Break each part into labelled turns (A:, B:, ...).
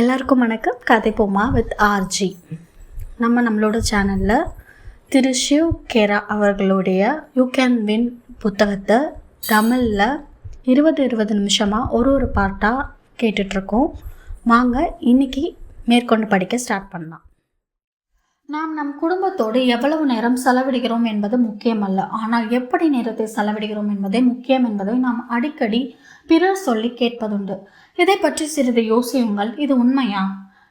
A: எல்லாருக்கும் வணக்கம். கதை போமா வித் ஆர்ஜி நம்ம நம்மளோட சேனலில் திரு ஷிவ் கேரா அவர்களுடைய யூ கேன் வின் புத்தகத்தை தமிழில் இருபது இருபது நிமிஷமாக ஒரு ஒரு பார்ட்டாக கேட்டுட்ருக்கோம். வாங்க இன்னைக்கு மேற்கொண்டு படிக்க ஸ்டார்ட் பண்ணலாம். நாம் நம் குடும்பத்தோடு எவ்வளவு நேரம் செலவிடுகிறோம் என்பது முக்கியமல்ல. ஆனால் எப்படி நேரத்தை செலவிடுகிறோம் என்பதே முக்கியம் என்பதை நாம் அடிக்கடி பிறர் சொல்லி கேட்பதுண்டு. இதை பற்றி சிறிது யோசியுங்கள். இது உண்மையா?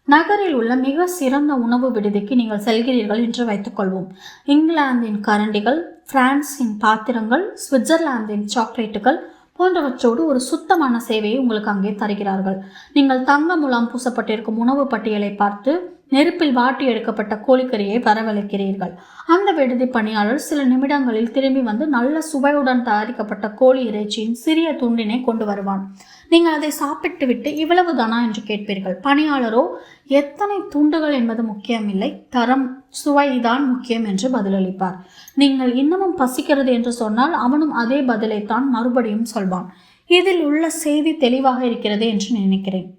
A: நகரில் உள்ள மிக சிறந்த உணவு விடுதிக்கு நீங்கள் செல்கிறீர்கள் என்று வைத்துக்கொள்வோம் இங்கிலாந்தின் கரண்டிகள் பிரான்சின் பாத்திரங்கள் சுவிட்சர்லாந்தின் சாக்லேட்டுகள் போன்றவற்றோடு ஒரு சுத்தமான சேவையை உங்களுக்கு அங்கே தருகிறார்கள். நீங்கள் தங்க முலாம் பூசப்பட்டிருக்கும் உணவு பட்டியலை பார்த்து நெருப்பில் வாட்டி எடுக்கப்பட்ட கோழிக்கறியை வரவழைக்கிறீர்கள். அந்த விடுதி பணியாளர் சில நிமிடங்களில் திரும்பி வந்து நல்ல சுவையுடன் தயாரிக்கப்பட்ட கோழி இறைச்சியின் சிறிய துண்டினை கொண்டு வருவான். நீங்கள் அதை சாப்பிட்டு விட்டு இவ்வளவுதானா என்று கேட்பீர்கள். பணியாளரோ எத்தனை துண்டுகள் என்பது முக்கியமில்லை தரம் சுவைதான் முக்கியம் என்று பதிலளிப்பார். நீங்கள் இன்னமும் பசிக்கிறது என்று சொன்னால் அவனும் அதே பதிலைத்தான் மறுபடியும் சொல்வான். இதில் உள்ள செய்தி தெளிவாக இருக்கிறது என்று நினைக்கிறேன்.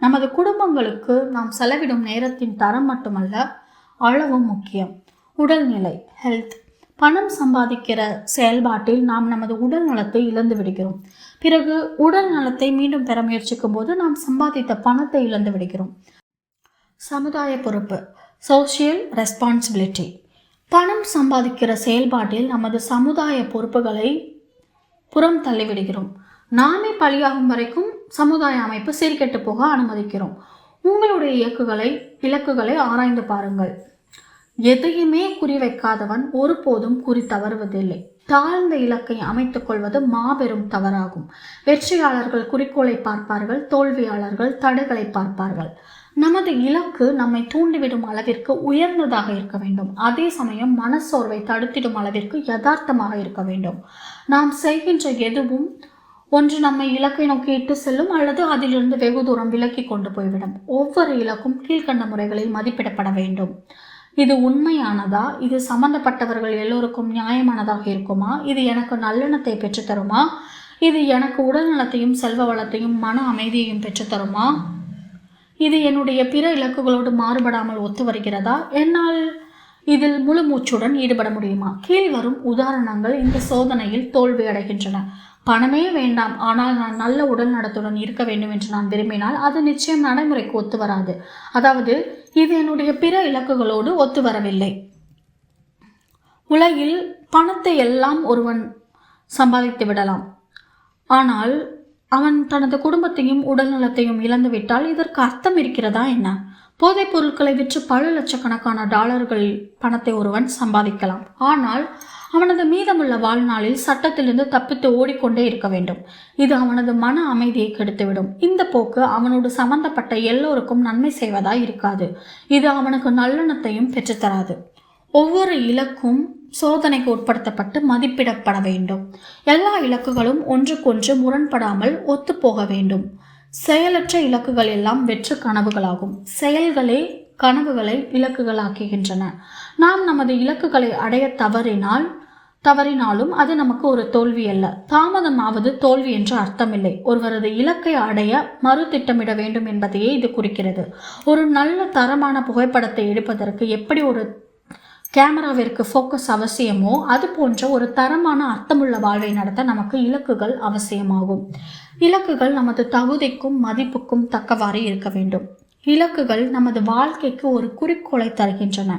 A: நமது குடும்பங்களுக்கு நாம் செலவிடும் நேரத்தின் தரம் மட்டுமல்ல அளவும் முக்கியம். உடல்நிலை ஹெல்த் பணம் சம்பாதிக்கிற செயல்பாட்டில் நாம் நமது உடல் நலத்தை இழந்து விடுகிறோம். பிறகு உடல் நலத்தை மீண்டும் பெற முயற்சிக்கும் போது நாம் சம்பாதித்த பணத்தை இழந்து விடுகிறோம். சமுதாய பொறுப்பு சோஷியல் ரெஸ்பான்சிபிலிட்டி பணம் சம்பாதிக்கிற செயல்பாட்டில் நமது சமுதாய பொறுப்புகளை புறம் தள்ளிவிடுகிறோம் நாமே பலியாகும் வரைக்கும் சமுதாய அமைப்பு சீர்கெட்டு போக அனுமதிக்கிறோம். உங்களுடைய இயக்குகளை இலக்குகளை ஆராய்ந்து பாருங்கள். எதையுமே குறிவைக்காதவன் ஒருபோதும் குறி தவறுவதில்லை. தாழ்ந்த இலக்கை அமைத்துக் கொள்வது மாபெரும் தவறாகும். வெற்றியாளர்கள் குறிக்கோளை பார்ப்பார்கள் தோல்வியாளர்கள் தடைகளை பார்ப்பார்கள். நமது இலக்கு நம்மை தூண்டிவிடும் அளவிற்கு உயர்ந்ததாக இருக்க வேண்டும். அதே சமயம் மனச்சோர்வை தடுத்திடும் அளவிற்கு யதார்த்தமாக இருக்க வேண்டும். நாம் செய்கின்ற எதுவும் ஒன்று நம்மை இலக்கை நோக்கி இட்டு செல்லும் அல்லது அதிலிருந்து வெகு தூரம் விலக்கி கொண்டு போய்விடும். ஒவ்வொரு இலக்கும் கீழ்கண்ட முறைகளில் மதிப்பிடப்பட வேண்டும். இது உண்மையானதா? இது சம்பந்தப்பட்டவர்கள் எல்லோருக்கும் நியாயமானதாக இருக்குமா? இது எனக்கு நல்லெண்ணத்தை பெற்றுத்தருமா இது எனக்கு உடல் நலத்தையும் செல்வ வளத்தையும் மன அமைதியையும் பெற்றுத்தருமா இது என்னுடைய பிற இலக்குகளோடு மாறுபடாமல் ஒத்து வருகிறதா? என்னால் இதில் முழு மூச்சுடன் ஈடுபட முடியுமா? கீழ்வரும் உதாரணங்கள் இந்த சோதனையில் தோல்வி அடைகின்றன பணமே வேண்டாம். ஆனால் நான் நல்ல உடல் நடத்துடன் இருக்க வேண்டும் என்று நான் விரும்பினால் அது நிச்சயம் நடைமுறைக்கு ஒத்து வராது. அதாவது இது என்னுடைய பிற இலக்குகளோடு ஒத்து வரவில்லை. உலகில் பணத்தை எல்லாம் ஒருவன் சம்பாதித்து விடலாம். ஆனால் அவன் தனது குடும்பத்தையும் உடல் நலத்தையும் இழந்துவிட்டால் இதற்கு அர்த்தம் இருக்கிறதா என்ன? போதைப் பொருட்களை விற்று பல லட்சக்கணக்கான டாலர்கள் பணத்தை ஒருவன் சம்பாதிக்கலாம். ஆனால் அவனது மீதமுள்ள வாழ்நாளில் சட்டத்திலிருந்து தப்பித்து ஓடிக்கொண்டே இருக்க வேண்டும். இது அவனது மன அமைதியை கெடுத்துவிடும். இந்த போக்கு அவனோடு சம்பந்தப்பட்ட எல்லோருக்கும் நன்மை செய்வதாய் இருக்காது. இது அவனுக்கு நல்லெண்ணத்தையும் பெற்றுத்தராது. ஒவ்வொரு இலக்கும் சோதனைக்கு உட்படுத்தப்பட்டு மதிப்பிடப்பட வேண்டும். எல்லா இலக்குகளும் ஒன்றுக்கொன்று முரண்படாமல் ஒத்துப்போக வேண்டும். செயலற்ற இலக்குகள் எல்லாம் வெற்று கனவுகளாகும். செயல்களே கனவுகளை இலக்குகளாக்குகின்றன. நாம் நமது இலக்குகளை அடைய தவறினால் தவறினாலும் அது நமக்கு ஒரு தோல்வி அல்ல. தாமதமாவது தோல்வி என்று அர்த்தமில்லை. ஒருவரது இலக்கை அடைய மறு திட்டமிட வேண்டும் என்பதையே இது குறிக்கிறது. ஒரு நல்ல தரமான புகைப்படத்தை எடுப்பதற்கு எப்படி ஒரு கேமராவிற்கு ஃபோக்கஸ் அவசியமோ அது போன்ற ஒரு தரமான அர்த்தமுள்ள வாழ்வை நடத்த நமக்கு இலக்குகள் அவசியமாகும். இலக்குகள் நமது தகுதிக்கும் மதிப்புக்கும் தக்கவாறு இருக்க வேண்டும். இலக்குகள் நமது வாழ்க்கைக்கு ஒரு குறிக்கோளை தருகின்றன.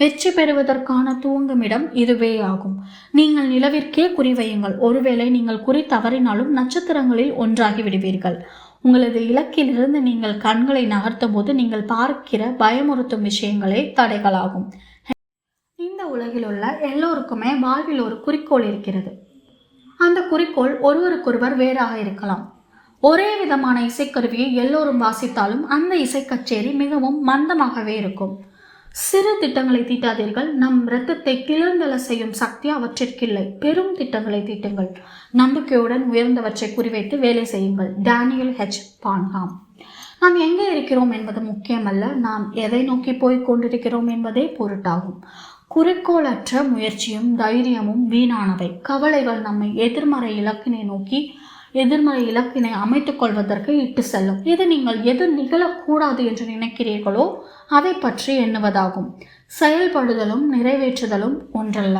A: வெற்றி பெறுவதற்கான தூங்குமிடம் இதுவே ஆகும். நீங்கள் நிலவிற்கே குறிவையுங்கள். ஒருவேளை நீங்கள் குறி தவறினாலும் நட்சத்திரங்களில் ஒன்றாகி விடுவீர்கள். உங்களது இலக்கிலிருந்து நீங்கள் கண்களை நகர்த்தும் போது நீங்கள் பார்க்கிற பயமுறுத்தும் விஷயங்களே தடைகளாகும். இந்த உலகில் உள்ள எல்லோருக்குமே வாழ்வில் ஒரு குறிக்கோள் இருக்கிறது. அந்த குறிக்கோள் ஒருவருக்கொருவர் வேறாக இருக்கலாம். ஒரே விதமான இசைக்கருவியை எல்லோரும் வாசித்தாலும் அந்த இசை கச்சேரி மிகவும் மந்தமாகவே இருக்கும். சிறு திட்டங்களை தீட்டாதீர்கள். நம் இரத்தத்தை கிளர்ந்தல செய்யும் சக்தி அவற்றிற்கில்லை. பெரும் திட்டங்களை தீட்டுங்கள். நம்பிக்கையுடன் உயர்ந்தவற்றை குறிவைத்து வேலை செய்யுங்கள். Daniel H Burnham. நாம் எங்கே இருக்கிறோம் என்பது முக்கியமல்ல. நாம் எதை நோக்கி போய் கொண்டிருக்கிறோம் என்பதே பொருட்டாகும். குறிக்கோளற்ற முயற்சியும் தைரியமும் வீணானவை. கவலைகள் நம்மை எதிர்மறை இலக்கினை நோக்கி எதிர்மறை இலக்கினை அமைத்துக் கொள்வதற்கு இட்டு செல்லும். இது நீங்கள் எது நிகழக்கூடாது என்று நினைக்கிறீர்களோ அதை பற்றி எண்ணுவதாகும். செயல்படுதலும் நிறைவேற்றுதலும் ஒன்றல்ல.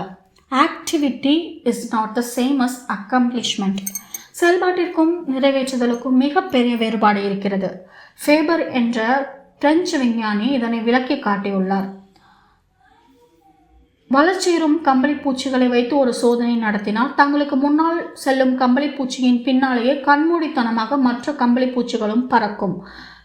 A: Activity is not the same as accomplishment செயல்பாட்டிற்கும் நிறைவேற்றுதலுக்கும் மிகப்பெரிய வேறுபாடு இருக்கிறது. ஃபேபர் என்ற பிரெஞ்சு விஞ்ஞானி இதனை விளக்கி காட்டியுள்ளார். வளர்ச்சியுறும் கம்பளி பூச்சிகளை வைத்து ஒரு சோதனை நடத்தினார். தங்களுக்கு முன்னால் செல்லும் கம்பளி பூச்சியின் பின்னாலேயே கண்மூடித்தனமாக மற்ற கம்பளி பூச்சிகளும் பறக்கும்.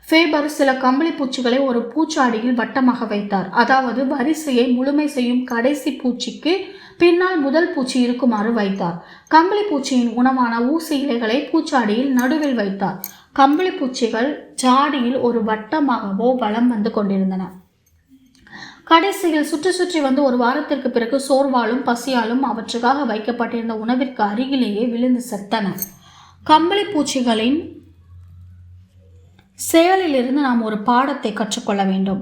A: ஃபேபர் சில கம்பளி பூச்சிகளை ஒரு பூச்சாடியில் வட்டமாக வைத்தார். அதாவது வரிசையை முழுமை செய்யும் கடைசி பூச்சிக்கு பின்னால் முதல் பூச்சி இருக்குமாறு வைத்தார். கம்பளி பூச்சியின் உணவான ஊசி இலைகளை பூச்சாடியில் நடுவில் வைத்தார். கம்பளி பூச்சிகள் ஜாடியில் ஒரு வட்டமாகவோ வலம் வந்து கொண்டிருந்தன. கடைசியில் சுற்றி சுற்றி வந்து ஒரு வாரத்திற்கு பிறகு சோர்வாலும் பசியாலும் அவற்றுக்காக வைக்கப்பட்டிருந்த உணவிற்கு அருகிலேயே விழுந்து செத்தன. கம்பளி பூச்சிகளின் செயலிலிருந்து நாம் ஒரு பாடத்தை கற்றுக்கொள்ள வேண்டும்.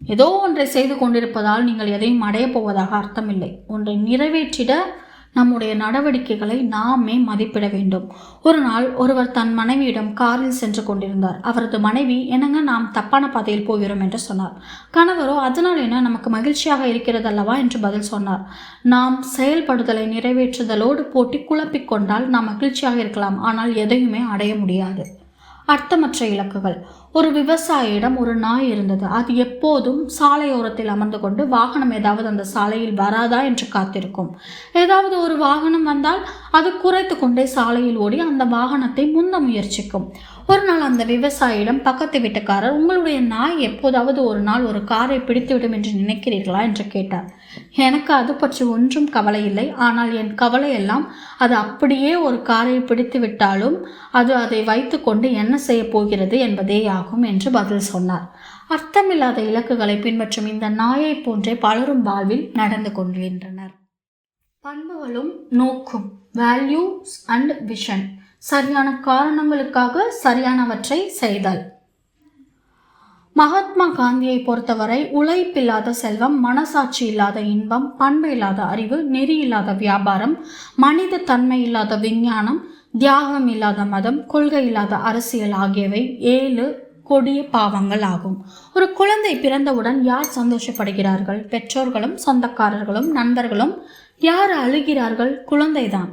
A: ஏதோ ஒன்றை செய்து கொண்டிருப்பதால் நீங்கள் எதையும் அடையப் போவதாக அர்த்தமில்லை. ஒன்றை நிறைவேற்றிட நம்முடைய நடவடிக்கைகளை நாமே மதிப்பிட வேண்டும். ஒரு நாள் ஒருவர் தன் மனைவியிடம் காரில் சென்று கொண்டிருந்தார். அவரது மனைவி என்னங்க நாம் தப்பான பாதையில் போகிறோம் என்று சொன்னார். கணவரோ அதனால் என்ன? நமக்கு மகிழ்ச்சியாக இருக்கிறதல்லவா? என்று பதில் சொன்னார். நாம் செயல்படுதலை நிறைவேற்றுதலோடு போட்டி குழப்பிக் கொண்டால் நாம் மகிழ்ச்சியாக இருக்கலாம். ஆனால் எதையுமே அடைய முடியாது. அர்த்தமற்ற இலக்குகள். ஒரு விவசாயியிடம் ஒரு நாய் இருந்தது. அது எப்போதும் சாலையோரத்தில் அமர்ந்து கொண்டு வாகனம் ஏதாவது அந்த சாலையில் வராதா என்று காத்திருக்கும். ஏதாவது ஒரு வாகனம் வந்தால் அது குறைத்து கொண்டே சாலையில் ஓடி அந்த வாகனத்தை முந்த முயற்சிக்கும். ஒரு நாள் அந்த விவசாயியிடம் பக்கத்து வீட்டுக்காரர் உங்களுடைய நாய் எப்போதாவது ஒரு நாள் ஒரு காரை பிடித்துவிடும் என்று நினைக்கிறீர்களா? என்று கேட்டார். எனக்கு அது பற்றி ஒன்றும் கவலை இல்லை. ஆனால் என் கவலை எல்லாம் அது அப்படியே ஒரு காரை பிடித்து விட்டாலும் அது அதை வைத்துக்கொண்டு என்ன செய்ய போகிறது என்பதே ஆகும் என்று பதில் சொன்னார். அர்த்தமில்லாத இலக்குகளை பின்பற்றும் இந்த நாயை போன்றே பலரும் வாழ்வில் நடந்து கொள்கின்றனர். பண்புகளும் நோக்கும் வேல்யூஸ் அண்ட் விஷன் சரியான காரணங்களுக்காக சரியானவற்றை செய்தல். மகாத்மா காந்தியை பொறுத்தவரை உழைப்பில்லாத செல்வம் மனசாட்சி இல்லாத இன்பம் பண்பு இல்லாத அறிவு நெறி இல்லாத வியாபாரம் மனித தன்மை இல்லாத விஞ்ஞானம் தியாகம் இல்லாத மதம் கொள்கை இல்லாத அரசியல் ஆகியவை ஏழு கொடிய பாவங்கள் ஆகும். ஒரு குழந்தை பிறந்தவுடன் யார் சந்தோஷப்படுகிறார்கள்? பெற்றோர்களும் சொந்தக்காரர்களும் நண்பர்களும் யார் அழுகிறார்கள்? குழந்தைதான்.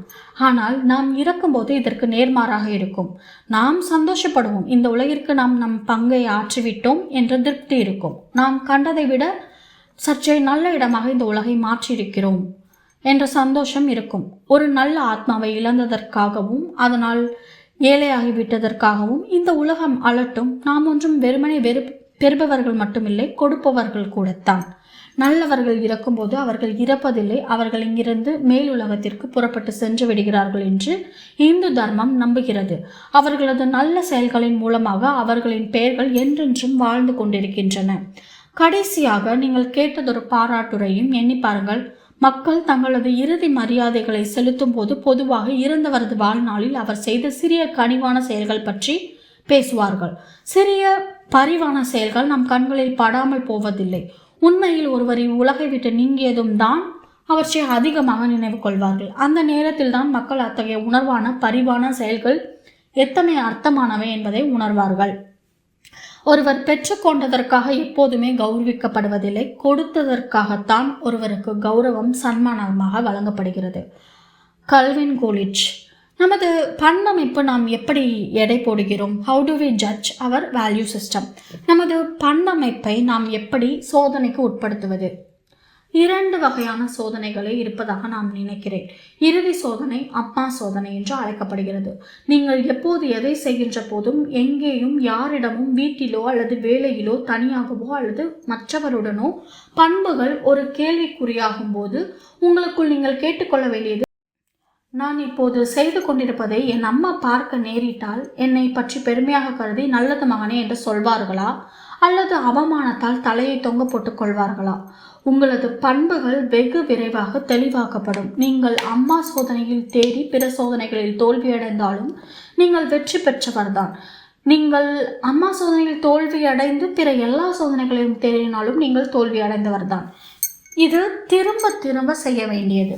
A: ஆனால் நாம் இறக்கும்போது இதற்கு நேர்மாறாக இருக்கும். நாம் சந்தோஷப்படுவோம். இந்த உலகிற்கு நாம் நம் பங்கை ஆற்றிவிட்டோம் என்ற திருப்தி இருக்கும். நாம் கண்டதை விட சற்றே நல்ல இடமாக இந்த உலகை மாற்றியிருக்கிறோம் என்ற சந்தோஷம் இருக்கும். ஒரு நல்ல ஆத்மாவை இழந்ததற்காகவும் அதனால் ஏழையாகிவிட்டதற்காகவும் இந்த உலகம் அலட்டும். நாம் ஒன்றும் வெறுமனே வெறு பெறுபவர்கள் மட்டுமில்லை கொடுப்பவர்கள் கூடத்தான். நல்லவர்கள் இறக்கும்போது அவர்கள் இறப்பதில்லை அவர்கள் இங்கிருந்து மேலுலகத்திற்கு புறப்பட்டு சென்று விடுகிறார்கள் என்று இந்து தர்மம் நம்புகிறது. அவர்களது நல்ல செயல்களின் மூலமாக அவர்களின் பெயர்கள் என்றென்றும் வாழ்ந்து கொண்டிருக்கின்றன. கடைசியாக நீங்கள் கேட்டதொரு பாராட்டுரையும் எண்ணி பாருங்கள். மக்கள் தங்களது இறுதி மரியாதைகளை செலுத்தும் போது பொதுவாக இறந்தவரது வாழ்நாளில் அவர் செய்த சிறிய கனிவான செயல்கள் பற்றி பேசுவார்கள். சிறிய பரிவான செயல்கள் நம் கண்களில் படாமல் போவதில்லை. உண்மையில் ஒருவரின் உலகை விட்டு நீங்கியதும் தான் அவற்றை அதிகமாக நினைவு கொள்வார்கள். அந்த நேரத்தில் தான் மக்கள் அத்தகைய உணர்வான பரிவான செயல்கள் எத்தனை அர்த்தமானவை என்பதை உணர்வார்கள். ஒருவர் பெற்றுக்கொண்டதற்காக எப்போதுமே கௌரவிக்கப்படுவதில்லை கொடுத்ததற்காகத்தான் ஒருவருக்கு கௌரவம் சன்மானமாக வழங்கப்படுகிறது. Calvin Coolidge. நமது பன்னமைப்பு நாம் எப்படி எடை போடுகிறோம்? How do we judge our value system நமது பண்ணமைப்பை நாம் எப்படி சோதனைக்கு உட்படுத்துவது? இரண்டு வகையான சோதனைகளே இருப்பதாக நான் நினைக்கிறேன். இறுதி சோதனை அப்பா சோதனை என்று அழைக்கப்படுகிறது. நீங்கள் எப்போது எதை செய்கின்ற போதும் எங்கேயும் யாரிடமும் வீட்டிலோ அல்லது வேலையிலோ தனியாகவோ அல்லது மற்றவருடனோ பண்புகள் ஒரு கேள்விக்குறியாகும் போது உங்களுக்குள் நீங்கள் கேட்டுக்கொள்ள வேண்டியது நான் இப்போது செய்து கொண்டிருப்பதை என் அம்மா பார்க்க நேரிட்டால் என்னை பற்றி பெருமையாக கருதி நல்லது மகனே என்று சொல்வார்களா? அல்லது அவமானத்தால் தலையை தொங்க போட்டுக் கொள்வார்களா? உங்களது பண்புகள் வெகு விரைவாக தெளிவாக்கப்படும். நீங்கள் அம்மா சோதனையில் தேடி பிற சோதனைகளில் தோல்வியடைந்தாலும் நீங்கள் வெற்றி பெற்றவர்தான். நீங்கள் அம்மா சோதனையில் தோல்வி அடைந்து பிற எல்லா சோதனைகளையும் தேடினாலும் நீங்கள் தோல்வி அடைந்தவர் தான் இது திரும்ப திரும்ப செய்ய வேண்டியது.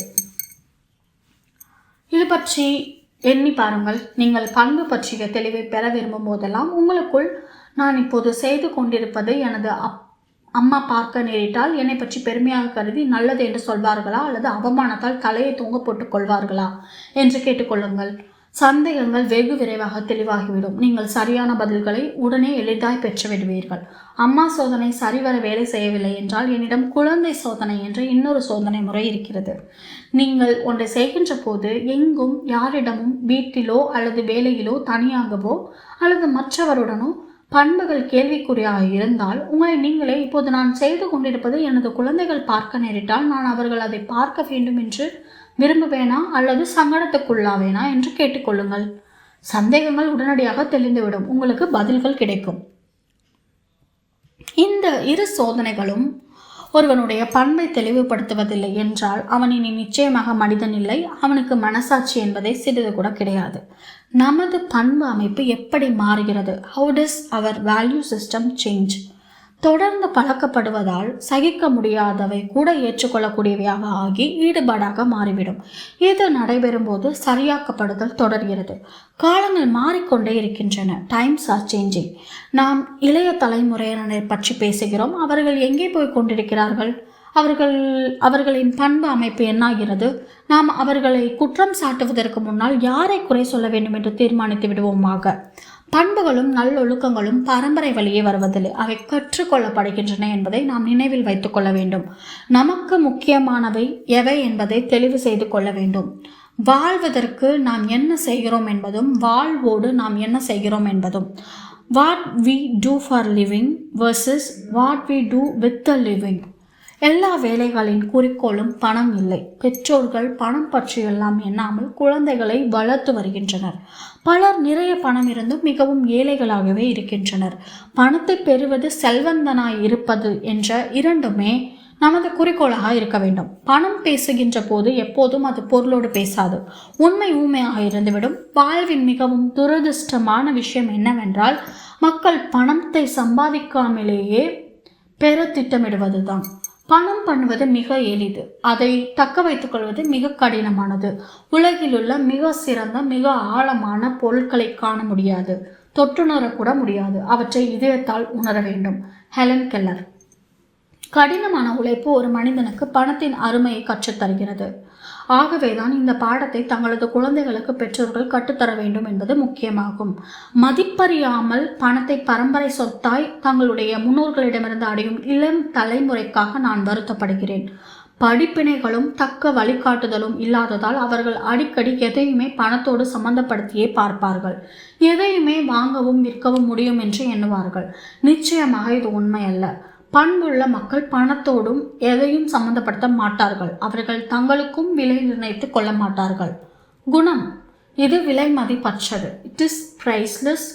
A: இது பற்றி எண்ணி பாருங்கள். நீங்கள் பண்பு பற்றிய தெளிவை பெற விரும்பும் போதெல்லாம் உங்களுக்குள் நான் இப்போது செய்து கொண்டிருப்பது எனது அப் அம்மா பார்க்க நேரிட்டால் என்னை பற்றி பெருமையாக கருதி நல்லது என்று சொல்வார்களா அல்லது அவமானத்தால் தலையை தூங்க போட்டுக் கொள்வார்களா என்று கேட்டுக்கொள்ளுங்கள். சந்தேகங்கள் வெகு விரைவாக தெளிவாகிவிடும். நீங்கள் சரியான பதில்களை உடனே எளிதாய் பெற்று விடுவீர்கள் அம்மா சோதனை சரிவர வேலை செய்யவில்லை என்றால் என்னிடம் குழந்தை சோதனை என்ற இன்னொரு சோதனை முறை இருக்கிறது. நீங்கள் ஒன்றை செய்கின்ற போது எங்கும் யாரிடமும் வீட்டிலோ அல்லது வேலையிலோ தனியாகவோ அல்லது மற்றவருடனோ பண்புகள் கேள்விக்குறியாக இருந்தால் உங்களை நீங்களே இப்போது நான் செய்து கொண்டிருப்பது எனது குழந்தைகள் பார்க்க நேரிட்டால் நான் அவர்கள் அதை பார்க்க வேண்டும் என்று விரும்புவேனா அல்லது சங்கடத்துக்குள்ளாவேனா என்று கேட்டுக்கொள்ளுங்கள். சந்தேகங்கள் உடனடியாக தெளிந்துவிடும். உங்களுக்கு பதில்கள் கிடைக்கும். இந்த இரு சோதனைகளும் ஒருவனுடைய பண்பை தெளிவுபடுத்துவதில்லை என்றால் அவன் இனி நிச்சயமாக மனிதன் இல்லை. அவனுக்கு மனசாட்சி என்பதை சிறிது கூட கிடையாது. நமது பண்பு அமைப்பு எப்படி மாறுகிறது? How does our value system change தொடர்ந்து பழக்கப்படுவதால் சகிக்க முடியாதவை கூட ஏற்றுக்கொள்ளக்கூடியவையாக ஆகி ஈடுபாடாக மாறிவிடும். இது நடைபெறும்போது சரியாக்கப்படுதல் தொடர்கிறது. காலங்கள் மாறிக்கொண்டே இருக்கின்றன. டைம்ஸ் ஆர் சேஞ்சிங் நாம் இளைய தலைமுறையினரை பற்றி பேசுகிறோம். அவர்கள் எங்கே போய் கொண்டிருக்கிறார்கள்? அவர்கள் அவர்களின் பண்பு அமைப்பு என்னாகிறது? நாம் அவர்களை குற்றம் சாட்டுவதற்கு முன்னால் யாரை குறை சொல்ல வேண்டும் என்று தீர்மானித்து விடுவோமாக? பண்புகளும் நல்லொழுக்கங்களும் பரம்பரை வழியே வருவதில்லை. அவை கற்றுக்கொள்ளப்படுகின்றன என்பதை நாம் நினைவில் வைத்துக் கொள்ள வேண்டும். நமக்கு முக்கியமானவை எவை என்பதை தெளிவு செய்து கொள்ள வேண்டும். வாழ்வதற்கு நாம் என்ன செய்கிறோம் என்பதும் வாழ்வோடு நாம் என்ன செய்கிறோம் என்பதும். What we do for living versus what we do with the living எல்லா வேலைகளின் குறிக்கோளும் பணம் இல்லை. பெற்றோர்கள் பணம் பற்றியெல்லாம் எண்ணாமல் குழந்தைகளை வளர்த்து வருகின்றனர். பலர் நிறைய பணம் இருந்தும் மிகவும் ஏழைகளாகவே இருக்கின்றனர். பணத்தை பெறுவது செல்வந்தனாய் இருப்பது என்ற இரண்டுமே நமது குறிக்கோளாக இருக்க வேண்டும். பணம் பேசுகின்ற போது எப்போதும் அது பொருளோடு பேசாது. உண்மை ஊமையாக இருந்துவிடும். வாழ்வின் மிகவும் துரதிருஷ்டமான விஷயம் என்னவென்றால் மக்கள் பணத்தை சம்பாதிக்காமலேயே பெற திட்டமிடுவதுதான். பணம் பண்ணுவது மிக எளிது. அதை தக்க வைத்துக் கொள்வது மிக கடினமானது. உலகிலுள்ள மிக சிறந்த மிக ஆழமான பொருட்களை காண முடியாது. தொட்டுணரக்கூட முடியாது. அவற்றை இதயத்தால் உணர வேண்டும். Helen Keller. கடினமான உழைப்பு ஒரு மனிதனுக்கு பணத்தின் அருமையை கற்றுத்தருகிறது. ஆகவேதான் இந்த பாடத்தை தங்களது குழந்தைகளுக்கு பெற்றோர்கள் கற்றுத்தர வேண்டும் என்பது முக்கியமாகும். மதிப்பறியாமல் பணத்தை பரம்பரை சொத்தாய் தங்களுடைய முன்னோர்களிடமிருந்து அடையும் இளம் தலைமுறைக்காக நான் வருத்தப்படுகிறேன். படிப்பினைகளும் தக்க வழிகாட்டுதலும் இல்லாததால் அவர்கள் அடிக்கடி எதையுமே பணத்தோடு சம்பந்தப்படுத்தியே பார்ப்பார்கள். எதையுமே வாங்கவும் விற்கவும் முடியும் என்று எண்ணுவார்கள். நிச்சயமாக இது உண்மையல்ல. பண்புள்ள மக்கள் பணத்தோடும் எதையும் சம்பந்தப்படுத்த மாட்டார்கள். அவர்கள் தங்களுக்கும் விலை நிர்ணயித்துக் கொள்ள மாட்டார்கள். குணம். இது விலை மதிப்பற்றது. It is priceless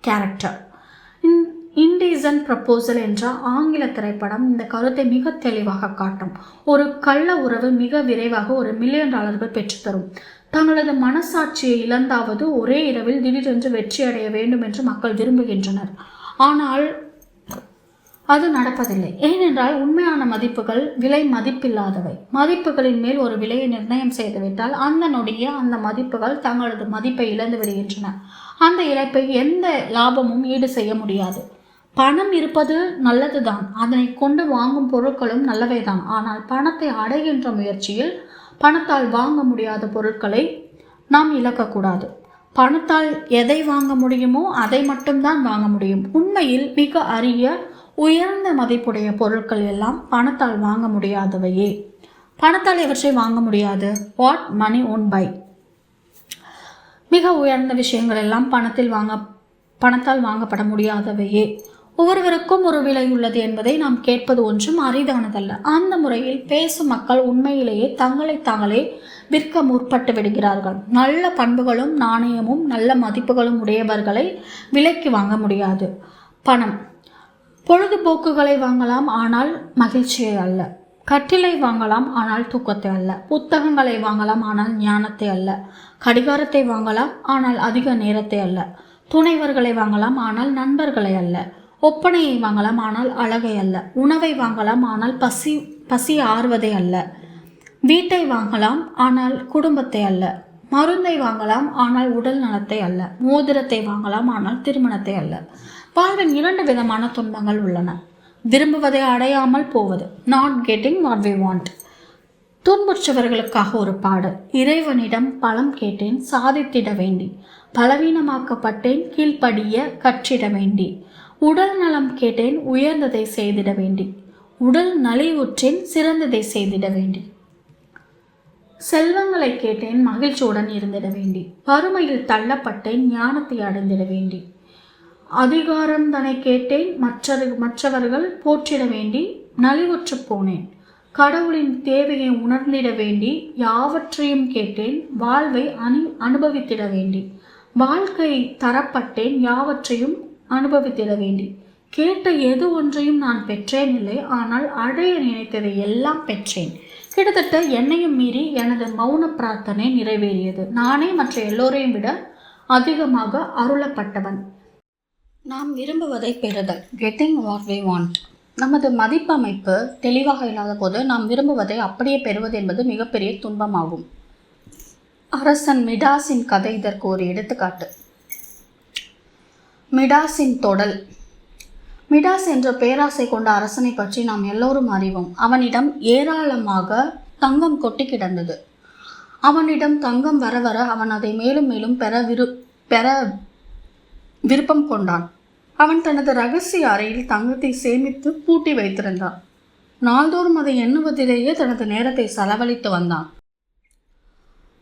A: character Indecent Proposal என்ற ஆங்கில திரைப்படம் இந்த கருத்தை மிக தெளிவாக காட்டும். ஒரு கள்ள உறவு மிக விரைவாக ஒரு மில்லியன் டாலர்கள் பெற்றுத்தரும். தங்களது மனசாட்சியை இழந்தாவது ஒரே இரவில் திடீரென்று வெற்றி அடைய வேண்டும் என்று மக்கள் விரும்புகின்றனர். ஆனால் அது நடப்பதில்லை. ஏனென்றால் உண்மையான மதிப்புகள் விலை மதிப்பில்லாதவை. மதிப்புகளின் மேல் ஒரு விலையை நிர்ணயம் செய்துவிட்டால் அந்த நொடிய அந்த மதிப்புகள் தங்களது மதிப்பை இழந்து விடுகின்றன. அந்த இழப்பை எந்த லாபமும் ஈடு செய்ய முடியாது. பணம் இருப்பது நல்லதுதான். அதனை கொண்டு வாங்கும் பொருட்களும் நல்லவைதான். ஆனால் பணத்தை அடைகின்ற முயற்சியில் பணத்தால் வாங்க முடியாத பொருட்களை நாம் இழக்கக்கூடாது. பணத்தால் எதை வாங்க முடியுமோ அதை மட்டும்தான் வாங்க முடியும். உண்மையில் மிக அரிய உயர்ந்த மதிப்புடைய பொருட்கள் எல்லாம் பணத்தால் வாங்க முடியாதவையே. பணத்தால் எவற்றை வாங்க முடியாது. வாட் மணி ஒன் பை மிக உயர்ந்த விஷயங்கள் எல்லாம் பணத்தில் வாங்க பணத்தால் வாங்கப்பட முடியாதவையே. ஒவ்வொருவருக்கும் ஒரு விலை உள்ளது என்பதை நாம் கேட்பது ஒன்றும் அரிதானதல்ல. அந்த முறையில் பேசும் மக்கள் உண்மையிலேயே தங்களை தாங்களே விற்க முற்பட்டு விடுகிறார்கள். நல்ல பண்புகளும் நாணயமும் நல்ல மதிப்புகளும் உடையவர்களை விலைக்கு வாங்க முடியாது. பணம். பொழுதுபோக்குகளை வாங்கலாம் ஆனால் மகிழ்ச்சியை அல்ல கட்டிலை வாங்கலாம் ஆனால் தூக்கத்தை அல்ல புத்தகங்களை வாங்கலாம் ஆனால் ஞானத்தை அல்ல கடிகாரத்தை வாங்கலாம் ஆனால் அதிக நேரத்தை அல்ல துணைவர்களை வாங்கலாம் ஆனால் நண்பர்களை அல்ல ஒப்பனையை வாங்கலாம் ஆனால் அழகை அல்ல உணவை வாங்கலாம் ஆனால் பசி பசி ஆறுவதை அல்ல வீட்டை வாங்கலாம் ஆனால் குடும்பத்தை அல்ல மருந்தை வாங்கலாம் ஆனால் உடல் நலத்தை அல்ல மோதிரத்தை வாங்கலாம் ஆனால் திருமணத்தை அல்ல வாழ்வின் இரண்டு விதமான துன்பங்கள் உள்ளன. விரும்புவதை அடையாமல் போவது. Not getting what we want துன்புற்றவர்களுக்காக ஒரு பாடல் இறைவனிடம் பலம் கேட்டேன் சாதித்திட வேண்டி. பலவீனமாக்கப்பட்டேன் கீழ்ப்படிய கற்றிட வேண்டி. உடல் நலம் கேட்டேன் உயர்ந்ததை செய்திட வேண்டி. உடல் நலிவுற்றேன் சிறந்ததை செய்திட வேண்டி. செல்வங்களை கேட்டேன் மகிழ்ச்சியுடன் இருந்திட வேண்டி. வறுமையில் தள்ளப்பட்டேன் ஞானத்தை அடைந்திட வேண்டி. அதிகாரம் தனை கேட்டேன் மற்ற மற்றவர்கள் போற்றிட வேண்டி நலிவுற்று போனேன். கடவுளின் தேவையை உணர்ந்திட வேண்டி யாவற்றையும் கேட்டேன் வாழ்வை அனு அனுபவித்திட வேண்டி. வாழ்க்கை தரப்பட்டேன் யாவற்றையும் அனுபவித்திட வேண்டி. கேட்ட எது ஒன்றையும் நான் பெற்றேன் இல்லை ஆனால் அடைய நினைத்ததை எல்லாம் பெற்றேன். கிட்டத்தட்ட என்னையும் மீறி எனது மௌன பிரார்த்தனை நிறைவேறியது. நானே மற்ற எல்லோரையும் விட அதிகமாக அருளப்பட்டவன். நாம் விரும்புவதை பெறுதல். கெட்டிங் வாட் வி வாண்ட் நமது மதிப்பமைப்பு தெளிவாக இல்லாத போது நாம் விரும்புவதை அப்படியே பெறுவது என்பது மிகப்பெரிய துன்பமாகும். அரசன் மிடாஸின் கதை இதற்கு ஒரு எடுத்துக்காட்டு. மிடாஸின் தொடல். மிடாஸ் என்ற பேராசை கொண்ட அரசனை பற்றி நாம் எல்லோரும் அறிவோம். அவனிடம் ஏராளமாக தங்கம் கொட்டி கிடந்தது. அவனிடம் தங்கம் வர வர அவன் அதை மேலும் மேலும் பெற விரு பெற விருப்பம் கொண்டான். அவன் தனது ரகசிய அறையில் தங்கத்தை சேமித்து பூட்டி வைத்திருந்தான். நாள்தோறும் அதை எண்ணுவதிலேயே தனது நேரத்தை செலவழித்து வந்தான்.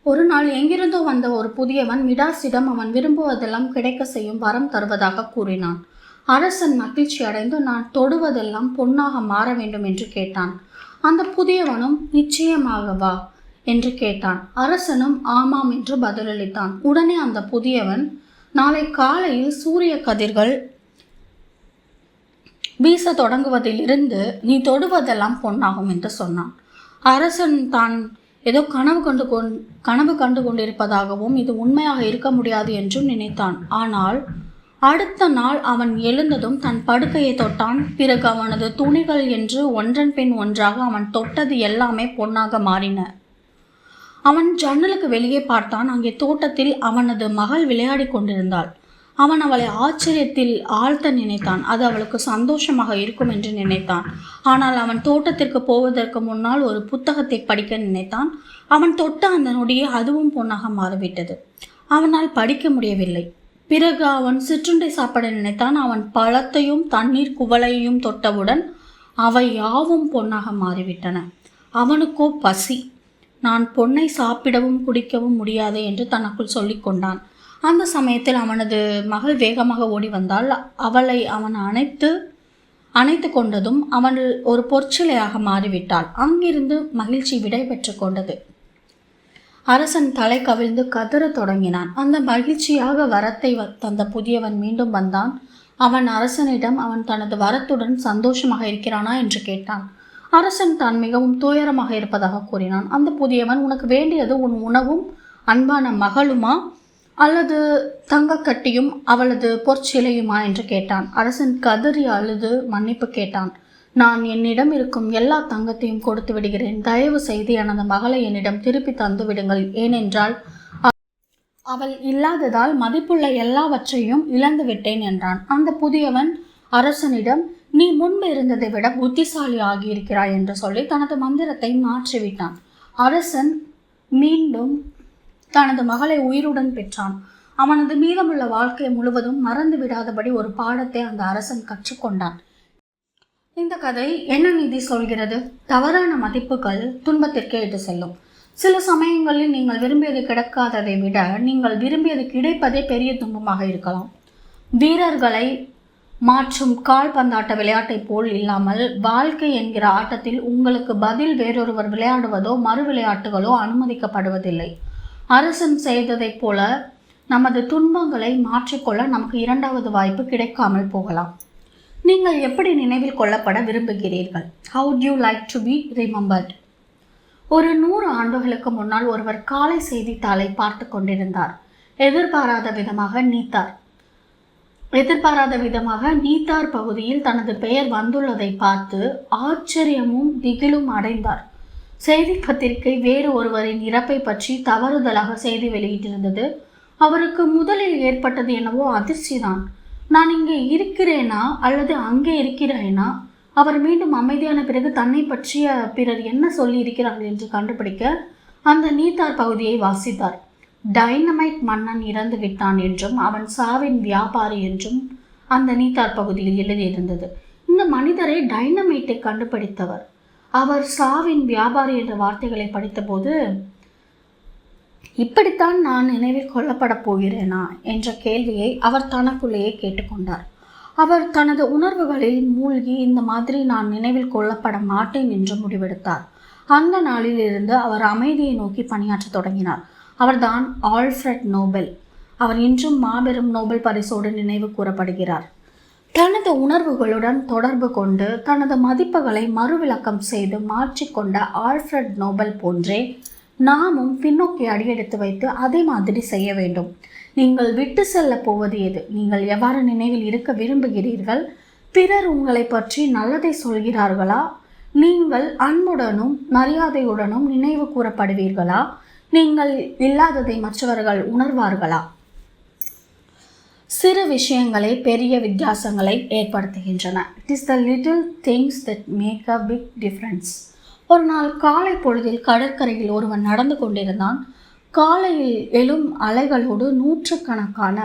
A: ஒரு நாள் எங்கிருந்தோ வந்த ஒரு புதியவன் மிடாசிடம் அவன் விரும்புவதெல்லாம் கிடைக்க செய்யும் வரம் தருவதாக கூறினான். அரசன் மகிழ்ச்சி அடைந்து நான் தொடுவதெல்லாம் பொன்னாக மாற வேண்டும் என்று கேட்டான். அந்த புதியவனும் நிச்சயமாக வா என்று கேட்டான். அரசனும் ஆமாம் என்று பதிலளித்தான். உடனே அந்த புதியவன் நாளை காலையில் சூரிய கதிர்கள் வீச தொடங்குவதிலிருந்து நீ தொடுவதெல்லாம் பொன்னாகும் என்று சொன்னான். அரசன் தான் ஏதோ கனவு கண்டு கொண் கனவு கண்டு கொண்டிருப்பதாகவும் இது உண்மையாக இருக்க முடியாது என்றும் நினைத்தான். ஆனால் அடுத்த நாள் அவன் எழுந்ததும் தன் படுக்கையை தொட்டான். பிறகு அவனது துணிகள் என்று ஒன்றன் பின் ஒன்றாக அவன் தொட்டது எல்லாமே பொன்னாக மாறின. அவன் ஜன்னலுக்கு வெளியே பார்த்தான். அங்கே தோட்டத்தில் அவனது மகள் விளையாடிக் கொண்டிருந்தாள். அவன் அவளை ஆச்சரியத்தில் ஆழ்த்த நினைத்தான். அது அவளுக்கு சந்தோஷமாக இருக்கும் என்று நினைத்தான். ஆனால் அவன் தோட்டத்திற்கு போவதற்கு முன்னால் ஒரு புத்தகத்தை படிக்க நினைத்தான். அவன் தொட்ட அந்த நொடியே அதுவும் பொன்னாக மாறிவிட்டது. அவனால் படிக்க முடியவில்லை. பிறகு அவன் சிற்றுண்டை சாப்பிட நினைத்தான். அவன் பழத்தையும் தண்ணீர் குவளையையும் தொட்டவுடன் அவை யாவும் பொன்னாக மாறிவிட்டன. அவனுக்கோ பசி. நான் பொன்னை சாப்பிடவும் குடிக்கவும் முடியாது என்று தனக்குள் சொல்லிக்கொண்டான். அந்த சமயத்தில் அவனது மகள் வேகமாக ஓடி வந்தால் அவளை அவன் அணைத்து அணைத்து கொண்டதும் அவள் ஒரு பொற்சிலையாக மாறிவிட்டாள். அங்கிருந்து மகிழ்ச்சி விடை பெற்று கொண்டது. அரசன் தலை கவிழ்ந்து கதற தொடங்கினான். அந்த மகிழ்ச்சியாக வரத்தை வ- தந்த புதியவன் மீண்டும் வந்தான். அவன் அரசனிடம் அவன் தனது வரத்துடன் சந்தோஷமாக இருக்கிறானா? என்று கேட்டான். அரசன் தான் மிகவும் துயரமாக இருப்பதாக கூறினான். அந்த புதியவன் உனக்கு வேண்டியது உன் உணவும் அன்பான மகளுமா? அல்லது தங்கக்கட்டியும் அவளது பொற்சிலையுமா என்று கேட்டான். அரசன் கதறி அழுது மன்னிப்பு கேட்டான். நான் என்னிடம் இருக்கும் எல்லா தங்கத்தையும் கொடுத்து விடுகிறேன். தயவு செய்து எனது மகளை என்னிடம் திருப்பி தந்து விடுங்கள். ஏனென்றால் அவள் இல்லாததால் மதிப்புள்ள எல்லாவற்றையும் இழந்து விட்டேன் என்றான். அந்த புதியவன் அரசனிடம் நீ முன்பு இருந்ததை விட புத்திசாலி ஆகியிருக்கிறாய் என்று சொல்லி தனது மந்திரத்தை மாற்றிவிட்டான். அரசன் மீண்டும் தனது மகளை உயிருடன் பெற்றான். அவனது மீதமுள்ள வாழ்க்கை முழுவதும் மறந்து விடாதபடி ஒரு பாடத்தை அந்த அரசன் கற்றுக்கொண்டான் இந்த கதை என்ன நீதி சொல்கிறது? தவறான மதிப்புகள் துன்பத்திற்கே இட்டு செல்லும். சில சமயங்களில் நீங்கள் விரும்பியது கிடைக்காததை விட நீங்கள் விரும்பியது கிடைப்பதே பெரிய துன்பமாக இருக்கலாம். வீரர்களை மாற்றும் கால்பந்தாட்ட விளையாட்டைப் போல் இல்லாமல் வாழ்க்கை என்கிற ஆட்டத்தில் உங்களுக்கு பதில் வேறொருவர் விளையாடுவதோ மறு விளையாட்டுகளோ அனுமதிக்கப்படுவதில்லை. அரசன் செய்ததைப் போல நமது துன்பங்களை மாற்றிக்கொள்ள நமக்கு இரண்டாவது வாய்ப்பு கிடைக்காமல் போகலாம். நீங்கள் எப்படி நினைவில் கொள்ளப்பட விரும்புகிறீர்கள்? How you like to be remembered ஒரு நூறு ஆண்டுகளுக்கு முன்னால் ஒருவர் காலை செய்தித்தாளை பார்த்து கொண்டிருந்தார். எதிர்பாராத விதமாக நீத்தார். எதிர்பாராத விதமாக நீத்தார் பகுதியில் தனது பெயர் வந்துள்ளதை பார்த்து ஆச்சரியமும் திகிலும் அடைந்தார். செய்தி பத்திரிகை வேறு ஒருவரின் இறப்பை பற்றி தவறுதலாக செய்தி வெளியிட்டிருந்தது. அவருக்கு முதலில் ஏற்பட்டது என்னவோ அதிர்ச்சிதான். நான் இங்கே இருக்கிறேனா? அல்லது அங்கே இருக்கிறேனா? அவர் மீண்டும் அமைதியான பிறகு தன்னை பற்றிய பிறர் என்ன சொல்லி இருக்கிறார்கள் என்று கண்டுபிடிக்க அந்த நீத்தார் பகுதியை வாசித்தார். டைனமைட் மன்னன் இறந்து விட்டான் என்றும் அவன் சாவின் வியாபாரி என்றும் அந்த நீத்தார் பகுதியில் எழுதியிருந்தது. இந்த மனிதரை டைனமைட்டை கண்டுபிடித்தவர். அவர் சாவின் வியாபாரி என்ற வார்த்தைகளை படித்தபோது இப்படித்தான் நான் நினைவில் கொல்லப்படப் போகிறேனா? என்ற கேள்வியை அவர் தனக்குள்ளேயே கேட்டுக்கொண்டார் அவர் தனது உணர்வுகளில் மூழ்கி இந்த மாதிரி நான் நினைவில் கொள்ளப்பட மாட்டேன் என்று முடிவெடுத்தார். அந்த நாளிலிருந்து அவர் அமைதியை நோக்கி பணியாற்றத் தொடங்கினார். அவர்தான் ஆல்ஃப்ரெட் நோபல். அவர் இன்றும் மாபெரும் நோபல் பரிசோடு நினைவு கூறப்படுகிறார். தனது உணர்வுகளுடன் தொடர்பு கொண்டு தனது மதிப்புகளை மறுவிளக்கம் செய்து மாற்றிக்கொண்ட ஆல்ஃப்ரெட் நோபல் போன்றே நாமும் பின்னோக்கி அடியெடுத்து வைத்து அதே மாதிரி செய்ய வேண்டும். நீங்கள் விட்டு செல்ல போவது எது? நீங்கள் எவ்வாறு நினைவில் இருக்க விரும்புகிறீர்கள்? பிறர் உங்களை பற்றி நல்லதை சொல்கிறார்களா? நீங்கள் அன்புடனும் மரியாதையுடனும் நினைவு கூறப்படுவீர்களா? நீங்கள் இல்லாததை மற்றவர்கள் உணர்வார்களா? சிறு விஷயங்களே பெரிய வித்தியாசங்களை ஏற்படுத்துகின்றன. It is the little things that make a big difference ஒரு நாள் காலை பொழுதில் கடற்கரையில் ஒருவன் நடந்து கொண்டிருந்தான். காலையில் எழும் அலைகளோடு நூற்றுக்கணக்கான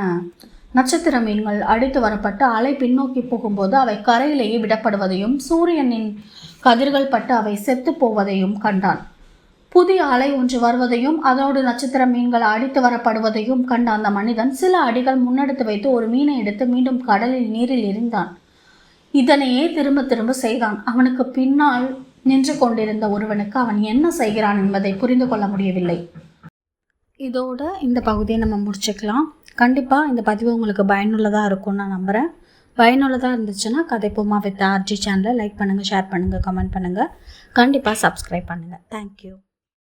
A: நட்சத்திர மீன்கள் அடித்து வரப்பட்டு அலை பின்னோக்கி போகும்போது அவை கரையிலேயே விடப்படுவதையும் சூரியனின் கதிர்கள் பட்டு அவை செத்து போவதையும் கண்டான். புதிய அலை ஒன்று வருவதையும் அதோடு நட்சத்திர மீன்கள் அடித்து வரப்படுவதையும் கண்ட அந்த மனிதன் சில அடிகள் முன்னெடுத்து வைத்து ஒரு மீனை எடுத்து மீண்டும் கடலில் நீரில் எரிந்தான். இதனையே திரும்ப திரும்ப செய்தான். அவனுக்கு பின்னால் நின்று கொண்டிருந்த ஒருவனுக்கு அவன் என்ன செய்கிறான் என்பதை புரிந்து கொள்ள முடியவில்லை. இதோட இந்த பகுதியை நம்ம முடிச்சுக்கலாம். கண்டிப்பாக இந்த பதிவு உங்களுக்கு பயனுள்ளதாக இருக்கும்னு நான் நம்புகிறேன் பயனுள்ளதாக இருந்துச்சுன்னா கதைப்போமா வித் ஆர்ஜி சேனலை லைக் பண்ணுங்கள் ஷேர் பண்ணுங்கள் கமெண்ட் பண்ணுங்கள் கண்டிப்பாக சப்ஸ்கிரைப் பண்ணுங்கள் தேங்க்யூ